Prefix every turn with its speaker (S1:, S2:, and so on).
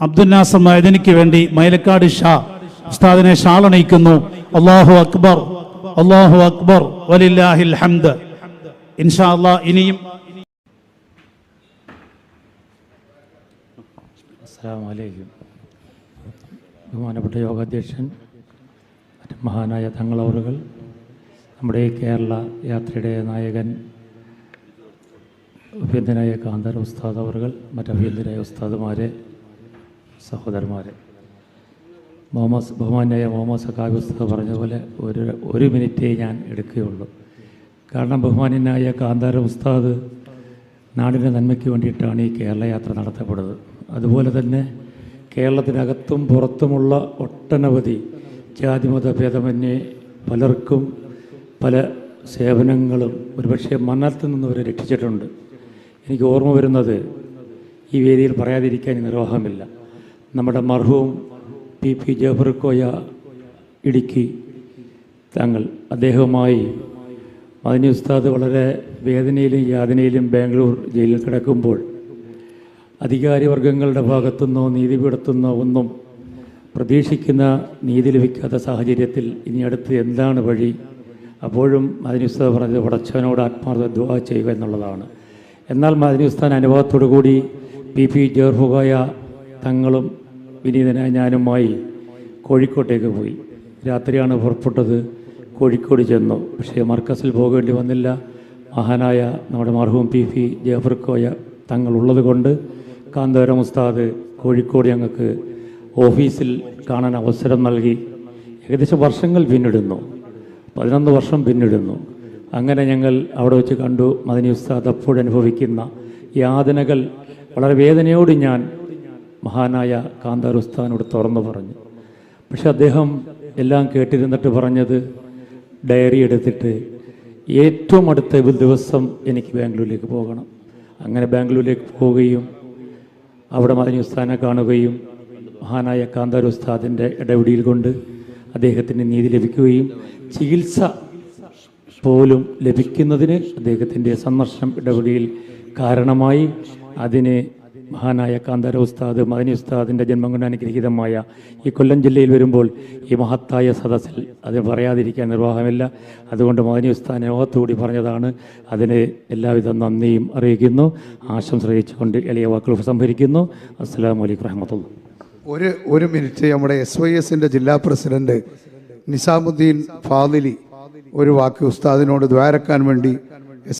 S1: അബ്ദുൽ നാസർ മൈദനിക്ക് വേണ്ടി മൈലക്കാട് ഷാ ഉസ്താദിനെ ഷാളണയിക്കുന്നു അള്ളാഹു അക്ബർ അള്ളാഹു അക്ബർ വലില്ലാഹിൽ ഹംദ്. ഇൻഷാ അള്ളാ ഇനിയും
S2: അസ്സാമലൈക്കും ബഹുമാനപ്പെട്ട യോഗാധ്യക്ഷൻ മഹാനായ തങ്ങളവറുകൾ നമ്മുടെ കേരള യാത്രയുടെ നായകൻ അഭ്യന്തരായ കാന്തർ ഉസ്താദ് അവറുകൾ മറ്റഭ്യന്തരായ ഉസ്താദുമാരെ സഹോദരന്മാരെ മോമസ് ബഹുമാനായ മോമസ് സക്കാബ് ഉസ്താദ് പറഞ്ഞ പോലെ ഒരു ഒരു മിനിറ്റേ ഞാൻ എടുക്കുകയുള്ളൂ. കാരണം ബഹുമാന്യനായ കാന്താര ഉസ്താദ് നാടിന്റെ നന്മയ്ക്ക് വേണ്ടിയിട്ടാണ് ഈ കേരള യാത്ര നടത്തപ്പെടുന്നത്. അതുപോലെ തന്നെ കേരളത്തിനകത്തും പുറത്തുമുള്ള ഒട്ടനവധി ജാതിമത ഭേദമന്യേ പലർക്കും പല സേവനങ്ങളും ഒരുപക്ഷെ മരണത്തിൽ നിന്ന് അവരെ രക്ഷിച്ചിട്ടുണ്ട്. എനിക്ക് ഓർമ്മ വരുന്നത് ഈ വേദിയിൽ പറയാതിരിക്കാൻ നിർവാഹമില്ല. നമ്മുടെ മർഹൂം പി. പി. ജഫർക്കോയ ഇടുക്കി. തങ്ങൾ അദ്ദേഹവുമായി മദനി ഉസ്താദ് വളരെ വേദനയിലും യാതനയിലും ബാംഗ്ലൂർ ജയിലിൽ കിടക്കുമ്പോൾ അധികാരിവർഗങ്ങളുടെ ഭാഗത്തുനിന്നോ നീതിപീഠത്തുനിന്നോ ഒന്നും പ്രതീക്ഷിക്കുന്ന നീതി ലഭിക്കാത്ത സാഹചര്യത്തിൽ ഇനി അടുത്ത് എന്താണ് വഴി? അപ്പോഴും മദനി ഉസ്താദ് പറഞ്ഞത് പടച്ചവനോട് ആത്മാർത്ഥ ദുആ ചെയ്യുക എന്നുള്ളതാണ്. എന്നാൽ മദനി ഉസ്താൻ അനുഭവത്തോടു കൂടി പി. പി ജോർഫുഗായ തങ്ങളും വിനീതനായ ഞാനുമായി കോഴിക്കോട്ടേക്ക് പോയി. രാത്രിയാണ് പുറപ്പെട്ടത്. കോഴിക്കോട് ചെന്നു. പക്ഷേ മർക്കസിൽ പോകേണ്ടി വന്നില്ല. മഹാനായ നമ്മുടെ മർഹൂം പി പി ജഫർക്കോയ തങ്ങളുള്ളത് കൊണ്ട് കാന്തപുരം ഉസ്താദ് കോഴിക്കോട് ഞങ്ങൾക്ക് ഓഫീസിൽ കാണാൻ അവസരം നൽകി. ഏകദേശം വർഷങ്ങൾ പിന്നിടുന്നു. പതിനൊന്ന് വർഷം പിന്നിടുന്നു. അങ്ങനെ ഞങ്ങൾ അവിടെ വെച്ച് കണ്ടു. മദനി ഉസ്താദ് അപ്പോഴനുഭവിക്കുന്ന യാതനകൾ. വളരെ വേദനയോട് ഞാൻ മഹാനായ കാന്താർ ഉസ്താദിനോട് തുറന്നു പറഞ്ഞു. പക്ഷെ അദ്ദേഹം എല്ലാം കേട്ടിരുന്നിട്ട് പറഞ്ഞത് ഡയറി എടുത്തിട്ട് ഏറ്റവും അടുത്ത ദിവസം എനിക്ക് ബാംഗ്ലൂരിലേക്ക് പോകണം. അങ്ങനെ ബാംഗ്ലൂരിലേക്ക് പോവുകയും അവിടെ മദനി ഉസ്താനെ കാണുകയും മഹാനായ കാന്താർ ഉസ്താദിന്റെ ഇടപെടിയിൽ കൊണ്ട് അദ്ദേഹത്തിന് നീതി ലഭിക്കുകയും ചികിത്സ പോലും ലഭിക്കുന്നതിന് അദ്ദേഹത്തിന്റെ സന്ദർശനം ഇടപെടിയിൽ കാരണമായി അതിന് മഹാനായ കാന്താര ഉസ്താദ് മദനി ഉസ്താദിന്റെ ജന്മം കൊണ്ട് അനുഗ്രഹീതമായ ഈ കൊല്ലം ജില്ലയിൽ വരുമ്പോൾ ഈ മഹത്തായ സദസ്സിൽ അത് പറയാതിരിക്കാൻ നിർവാഹമില്ല. അതുകൊണ്ട് മദനി ഉസ്താദിനെ ഓത്തുകൂടി പറഞ്ഞതാണ്. അതിന് എല്ലാവിധ നന്ദിയും അറിയിക്കുന്നു. ആശംസ അറിയിച്ചുകൊണ്ട് എളിയ വാക്കുകൾ സംഭരിക്കുന്നു. അസ്സാം വലൈക്കും വറഹമത്തുള്ള
S3: ഒരു ഒരു മിനിറ്റ് നമ്മുടെ എസ് വൈ എസിന്റെ ജില്ലാ പ്രസിഡന്റ് നിസാമുദ്ദീൻ ഫാദിലി ഒരു വാക്ക് ഉസ്താദിനോട് ദ്വാരക്കാൻ വേണ്ടി